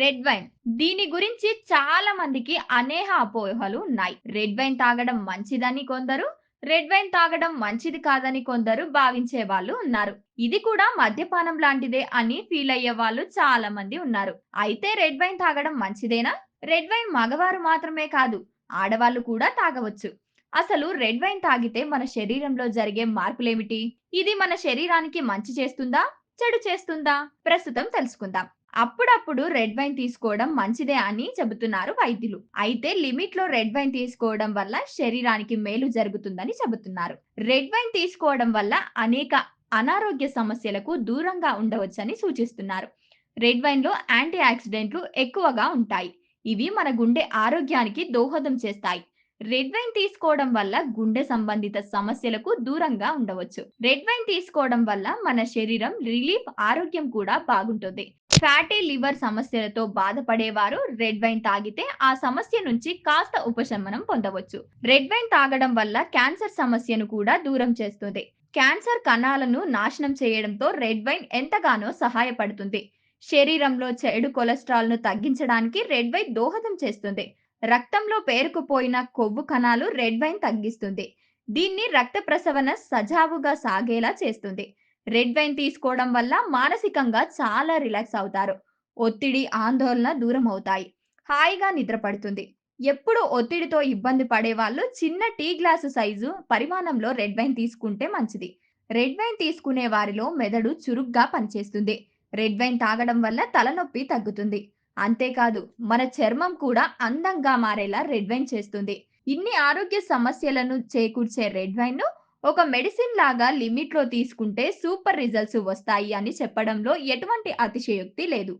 Red wine. దీని గురించి చాలా మందికి అనేక అపోహలు ఉన్నాయి. రెడ్ వైన్ తాగడం మంచిదని కొందరు రెడ్ వైన్ తాగడం మంచిది కాదని కొందరు భావించే వాళ్ళు ఉన్నారు. ఇది కూడా మద్యపానం లాంటిదే అని ఫీల్ అయ్యే వాళ్ళు చాలా మంది ఉన్నారు. అయితే రెడ్ వైన్ తాగడం మంచిదేనా? రెడ్ వైన్ మగవారు మాత్రమే కాదు ఆడవాళ్ళు కూడా తాగవచ్చు. అసలు రెడ్ వైన్ తాగితే మన శరీరంలో జరిగే మార్పులేమిటి? ఇది మన శరీరానికి మంచి చేస్తుందా? చెడు చేస్తుందా? ప్రస్తుతం తెలుసుకుందాం. అప్పుడప్పుడు రెడ్ వైన్ తీసుకోవడం మంచిదే అని చెబుతున్నారు వైద్యులు. అయితే లిమిట్లో రెడ్ వైన్ తీసుకోవడం వల్ల శరీరానికి మేలు జరుగుతుందని చెబుతున్నారు. రెడ్ వైన్ తీసుకోవడం వల్ల అనేక అనారోగ్య సమస్యలకు దూరంగా ఉండవచ్చని సూచిస్తున్నారు. రెడ్ వైన్లో యాంటీ ఆక్సిడెంట్లు ఎక్కువగా ఉంటాయి. ఇవి మన గుండె ఆరోగ్యానికి దోహదం చేస్తాయి. రెడ్ వైన్ తీసుకోవడం వల్ల గుండె సంబంధిత సమస్యలకు దూరంగా ఉండవచ్చు. రెడ్ వైన్ తీసుకోవడం వల్ల మన శరీరం రిలీఫ్ ఆరోగ్యం కూడా బాగుంటుంది. ఫ్యాటీ లివర్ సమస్యలతో బాధపడేవారు రెడ్ వైన్ తాగితే ఆ సమస్య నుంచి కాస్త ఉపశమనం పొందవచ్చు. రెడ్ వైన్ తాగడం వల్ల క్యాన్సర్ సమస్యను కూడా దూరం చేస్తుంది. క్యాన్సర్ కణాలను నాశనం చేయడంతో రెడ్ వైన్ ఎంతగానో సహాయపడుతుంది. శరీరంలో చెడు కొలెస్ట్రాల్ను తగ్గించడానికి రెడ్ వైన్ దోహదం చేస్తుంది. రక్తంలో పేరుకుపోయిన కొవ్వు కణాలు రెడ్ వైన్ తగ్గిస్తుంది. దీన్ని రక్త ప్రసవన సజావుగా సాగేలా చేస్తుంది. రెడ్ వైన్ తీసుకోవడం వల్ల మానసికంగా చాలా రిలాక్స్ అవుతారు. ఒత్తిడి ఆందోళన దూరం అవుతాయి హాయిగా నిద్రపడుతుంది ఎప్పుడు ఒత్తిడితో ఇబ్బంది పడే వాళ్ళు చిన్న టీ గ్లాసు సైజు పరిమాణంలో రెడ్ వైన్ తీసుకుంటే మంచిది. రెడ్ వైన్ తీసుకునే వారిలో మెదడు చురుగ్గా పనిచేస్తుంది. రెడ్ వైన్ తాగడం వల్ల తలనొప్పి తగ్గుతుంది. అంతేకాదు మన చర్మం కూడా అందంగా మారేలా రెడ్ వైన్ చేస్తుంది. ఇన్ని ఆరోగ్య సమస్యలను చేకూర్చే రెడ్ వైన్ను ఒక మెడిసిన్ లాగా లిమిట్లో తీసుకుంటే సూపర్ రిజల్ట్స్ వస్తాయి అని చెప్పడంలో ఎటువంటి అతిశయోక్తి లేదు.